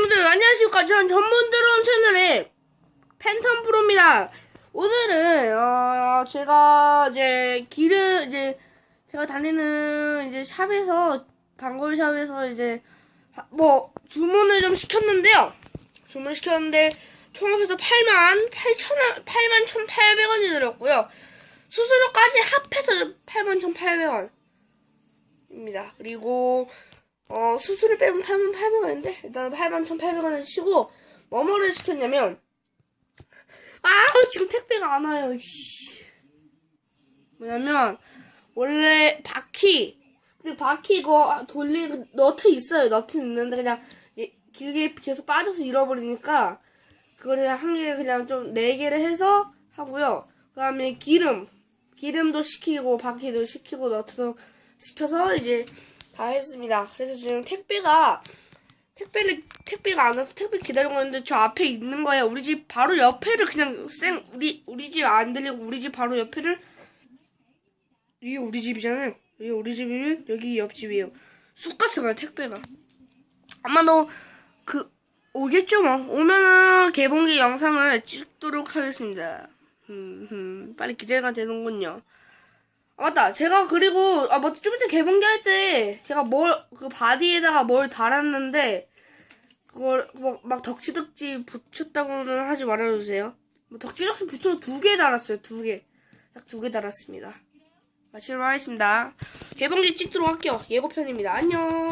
여러분들 안녕하십니까. 저는 전문 드론 채널의 팬텀 프로입니다. 오늘은 어 제가 이제 길을 이제 제가 다니는 이제 샵에서 단골 샵에서 이제 하- 뭐 주문을 좀 시켰는데요. 주문 시켰는데 총합해서 8만 8천 원 8만 1,800원이 들었고요. 수수료까지 합해서 8만 1,800원입니다. 그리고 어, 수수료 빼면 8만 800원인데, 일단 8만 1,800원을 치고, 뭐뭐를 시켰냐면, 아, 지금 택배가 안 와요, 씨. 뭐냐면, 원래 바퀴, 근데 바퀴 이거 돌리, 너트 있어요, 너트 있는데, 그냥, 이- 그게 계속 빠져서 잃어버리니까, 그냥 한 개, 그냥 좀, 네 개를 해서 하고요. 그 다음에 기름, 기름도 시키고, 바퀴도 시키고, 너트도 시켜서, 이제, 다 했습니다. 그래서 지금 택배가 택배를 택배가 안 와서 택배 기다리고 있는데 저 앞에 있는 거예요. 우리 집 바로 옆에를 그냥 쌩 우리 우리 집 안 들리고 우리 집 바로 옆에를 이게 우리 집이잖아요. 이게 우리 집이면 여기 옆집이에요. 쑥갓스가요 택배가. 아마도 그 오겠죠 뭐 오면은 개봉기 영상을 찍도록 하겠습니다. 음, 음, 빨리 기대가 되는군요. 아, 맞다. 제가 그리고 아 맞다. 좀 이따 개봉기 할 때 제가 뭘 그 바디에다가 뭘 달았는데 그걸 막, 막 덕지덕지 붙였다고는 하지 말아주세요. 뭐 덕지덕지 붙여 두개 달았어요. 두 개. 딱 두 개 달았습니다. 마치도록 하겠습니다. 개봉기 찍도록 할게요. 예고편입니다. 안녕.